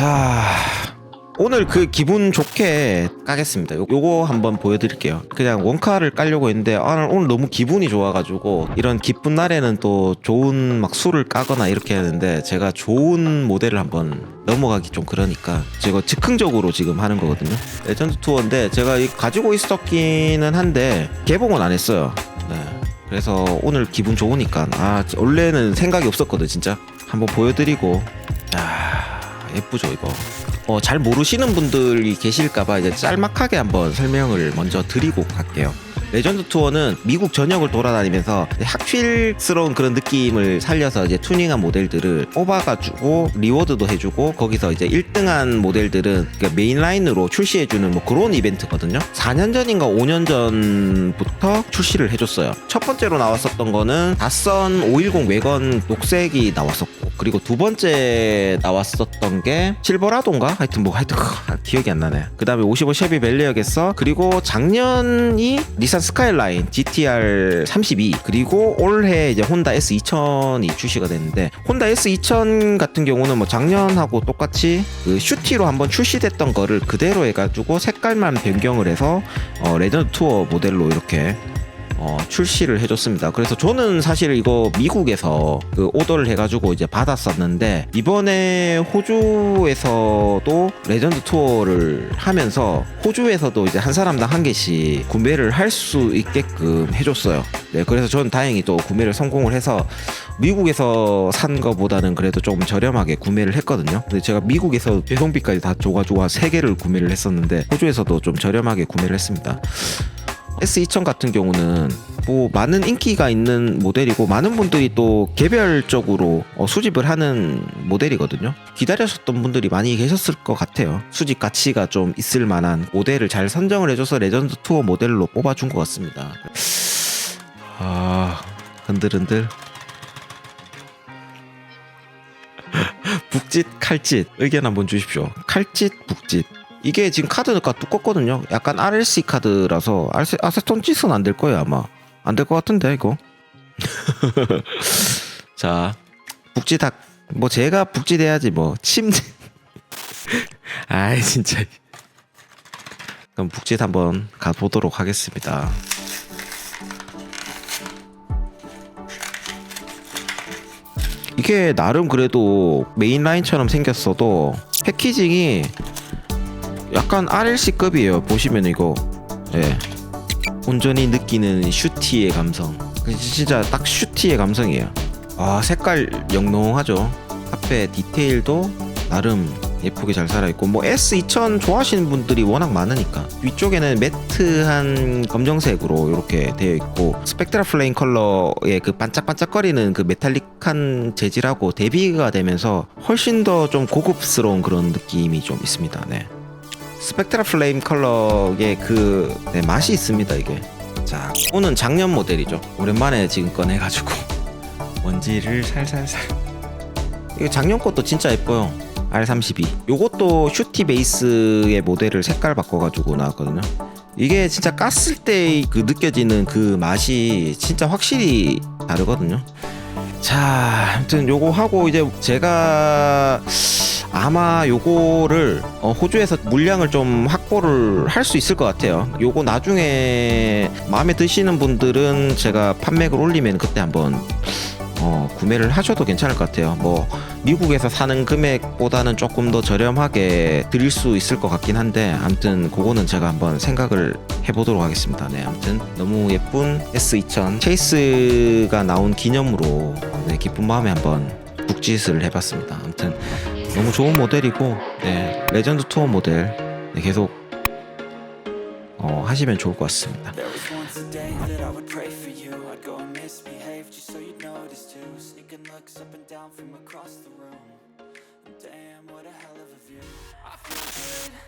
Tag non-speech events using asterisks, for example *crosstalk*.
자 오늘 그 기분 좋게 까겠습니다. 요, 요거 한번 보여드릴게요. 그냥 원카를 깔려고 했는데 아, 오늘 너무 기분이 좋아가지고 이런 기쁜 날에는 또 좋은 막 술을 까거나 이렇게 하는데 제가 좋은 모델을 한번 넘어가기 좀 그러니까 제가 즉흥적으로 지금 하는 거거든요. 레전드 투어인데 제가 이 가지고 있었기는 한데 개봉은 안 했어요. 네. 그래서 오늘 기분 좋으니까 아 원래는 생각이 없었거든 진짜 한번 보여드리고 아 예쁘죠 이거 어, 잘 모르시는 분들이 계실까봐 이제 짤막하게 한번 설명을 먼저 드리고 갈게요. 레전드 투어는 미국 전역을 돌아다니면서 학필스러운 그런 느낌을 살려서 이제 튜닝한 모델들을 뽑아가지고 리워드도 해주고 거기서 이제 1등한 모델들은 그 메인 라인으로 출시해주는 뭐 그런 이벤트거든요. 4년 전인가 5년 전부터 출시를 해줬어요. 첫 번째로 나왔었던 거는 다선 510 외건 녹색이 나왔었고 그리고 두 번째 나왔었던 게 실버라도인가 하여튼 뭐 하여튼 *laughs* 기억이 안 나네. 그 다음에 55 쉐비 벨리어겠어 그리고 작년이 니산 스카이라인 GTR 32 그리고 올해 이제 혼다 S2000이 출시가 됐는데 혼다 S2000 같은 경우는 뭐 작년하고 똑같이 그 슈티로 한번 출시됐던 거를 그대로 해가지고 색깔만 변경을 해서 어, 레전드 투어 모델로 이렇게 어, 출시를 해줬습니다. 그래서 저는 사실 이거 미국에서 그 오더를 해가지고 이제 받았었는데 이번에 호주에서도 레전드 투어를 하면서 호주에서도 이제 한 사람당 한 개씩 구매를 할 수 있게끔 해줬어요. 네, 그래서 저는 다행히 또 구매를 성공을 해서 미국에서 산 거보다는 그래도 조금 저렴하게 구매를 했거든요. 근데 제가 미국에서 배송비까지 다 줘가지고 세 개를 구매를 했었는데 호주에서도 좀 저렴하게 구매를 했습니다. S2000 같은 경우는 뭐 많은 인기가 있는 모델이고 많은 분들이 또 개별적으로 어, 수집을 하는 모델이거든요. 기다리셨던 분들이 많이 계셨을 것 같아요. 수집 가치가 좀 있을 만한 모델을 잘 선정을 해줘서 레전드 투어 모델로 뽑아준 것 같습니다. 아 흔들흔들. *laughs* 북짓 칼짓 의견 한번 주십시오. 칼짓 북짓. 이게 지금 카드가 두껍거든요. 약간 RLC 카드라서 아세, 아세톤 짓은 안 될 거예요 아마. 안 될 것 같은데 이거. *laughs* 자 북짓학 뭐 제가 북짓해야지 뭐 침대. *laughs* 아이 진짜. 그럼 북짓 한번 가보도록 하겠습니다. 이게 나름 그래도 메인 라인처럼 생겼어도 패키징이 약간 RLC급이에요. 보시면 이거 예. 온전히 느끼는 슈티의 감성. 진짜 딱 슈티의 감성이에요. 아 색깔 영롱하죠. 앞에 디테일도 나름 예쁘게 잘 살아있고 뭐 S2000 좋아하시는 분들이 워낙 많으니까 위쪽에는 매트한 검정색으로 이렇게 되어 있고 스펙트라 플레임 컬러의 그 반짝반짝거리는 그 메탈릭한 재질하고 대비가 되면서 훨씬 더 좀 고급스러운 그런 느낌이 좀 있습니다. 네. 스펙트라 플레임 컬러의 그 네, 맛이 있습니다 이게. 자 오는 작년 모델이죠. 오랜만에 지금 꺼내가지고 *laughs* 먼지를 살살살. 이거 작년 것도 진짜 예뻐요. R32 요것도 슈티 베이스의 모델을 색깔 바꿔가지고 나왔거든요. 이게 진짜 깠을 때 그 느껴지는 그 맛이 진짜 확실히 다르거든요. 자 아무튼 요거 하고 이제 제가 아마 요거를 어, 호주에서 물량을 좀 확보를 할 수 있을 것 같아요. 요거 나중에 마음에 드시는 분들은 제가 판매를 올리면 그때 한번 어, 구매를 하셔도 괜찮을 것 같아요. 뭐 미국에서 사는 금액보다는 조금 더 저렴하게 드릴 수 있을 것 같긴 한데 아무튼 그거는 제가 한번 생각을 해보도록 하겠습니다. 네, 아무튼 너무 예쁜 S2000 체이스가 나온 기념으로 네, 기쁜 마음에 한번 북짓을 해봤습니다. 아무튼 너무 좋은 모델이고 네, 레전드 투어 모델 네, 계속 어, 하시면 좋을 것 같습니다.